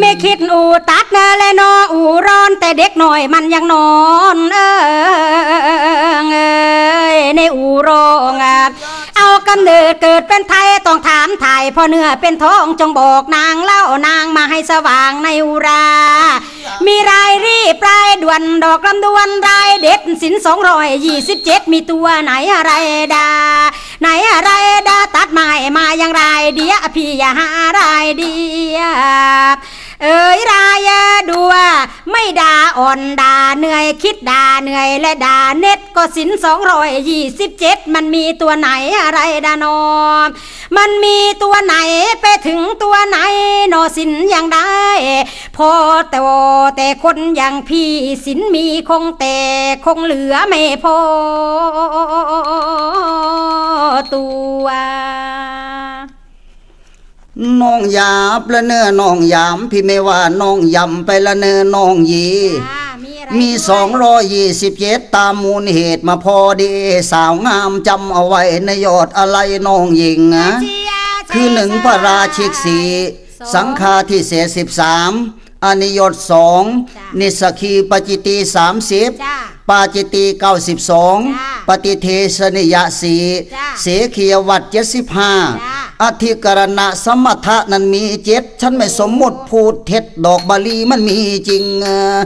ไม่คิดอูตัดนและนออูร้อนแต่เด็กหน่อยมันยังนอนเออเอยในอูโรงอะเอากำเนิดเกิดเป็นไทยต้องถามถ่ายพอเนื้อเป็นท้องจงบอกนางเล่านางมาให้สว่างในอุรา มีรายรีบรายด่วนดอกลำดวนรายเด็ดสินสองร้อยยี่สิบเจ็ดมีตัวไหนอะไรดา ไหนอะไรดาตัดไม้มาอย่างไรเดียพี่อย่าหารายเดีย เอ้ยรายดัว ไม่ด่าอ่อนด่าเหนื่อยคิดด่าเหนื่อยและด่าเน็ตก็สินสองร้อยยี่สิบเจ็ดมันมีตัวไหนอะไรดานอมมันมีตัวไหนไปถึงตัวไหนนอสินอย่างได้ พอแต่วแต่คนอย่างพี่สินมีคงแต่คงเหลือไม่พอตัว น้องหยาบละเนื้อน้องยามพี่ไม่ว่าน้องยำไปละเนื้อน้องยี จ้ามีอะไรมีด้วยสองร้อยยี่สิบเจ็ดตามมูลเหตุมาพอดี สาวงามจำเอาไว้ในยอดอะไรน้องหญิงนะเชียร์คือหนึ่งพระราชิกสีสองสังฆาทิเศษสิบสามอนิยตสองจ้ะนิสกีปจิตีสามสิบ จ้า ปาจิตีเก้าสิบสองจ้ะปฏิเทศนิยสีจ้ะเสขียวัตเจ็ดสิบห้าจ้ะ อธิกรณะสมถะนั้นมีเจ็ดฉันไม่สมมุติพูดเท็จดอกบาลีมันมีจริงเออ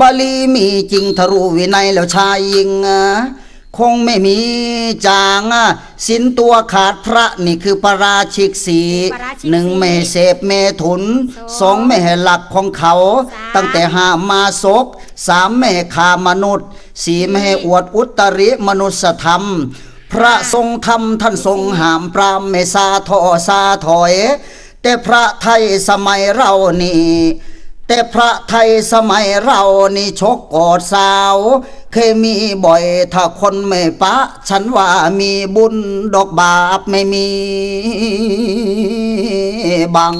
บาลีมีจริงทะรู้วินัยแล้วชายยิงเออคงไม่มีจางอะสินตัวขาดพระนี่คือพระราชิกสีพระราชิกสีหนึ่งไม่เสพเมถุนสสอองงไม่ให้หลักของเขาสามตั้งแต่ห้ามมาศกสามไม่ให้ฆ่ามนุษย์สี่ไม่ให้อวดอุตริมนุสธรรม พระทรงธรรมท่านทรงห้ามปรามไม่ซาทอซาถอย แต่พระไทยสมัยเรานี่แต่พระไทยสมัยเรานี่ชกกอดสาว เคยมีบ่อยถ้าคนไม่ปะ ฉันว่ามีบุญดอกบาปไม่มี บัง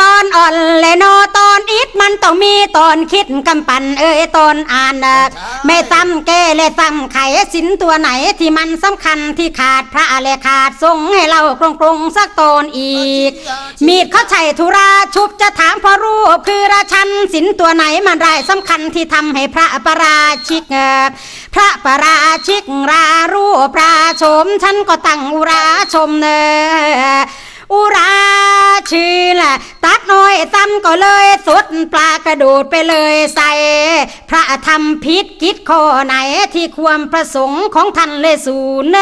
ตอนอ่อนเลยเนอตอนอิดมันต้องมีตอนคิดกำปั่นเอ้ยตอนอ่านน่ะไม่ซ้ำแก้เลยซ้ำไขสินตัวไหนที่มันสำคัญที่ขาดพระและขาดทรงให้เรากรงกรงๆสักตอนอีก มีดเขาใช้ธุราชุบจะถามพอรูปคือราชันสินตัวไหนมันรายสำคัญที่ทำให้พระประราชิกเอ่อพระประราชิกรารูปราชมฉันก็ตั้งอุราชมเนออุรา ชื่อละตัดน้อยซ้ำก็เลยสุดปลากระโดดไปเลยใส่ พระธรรมพิษกิจข้อไหนที่ความประสงค์ของท่านเลยสูญเน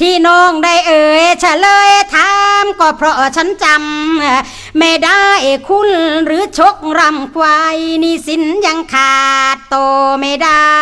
ที่น้องได้เอ่ยเฉลยถามก็เพราะฉันจำไม่ได้คุณหรือชกรำควายนี่สินยังขาดโตไม่ได้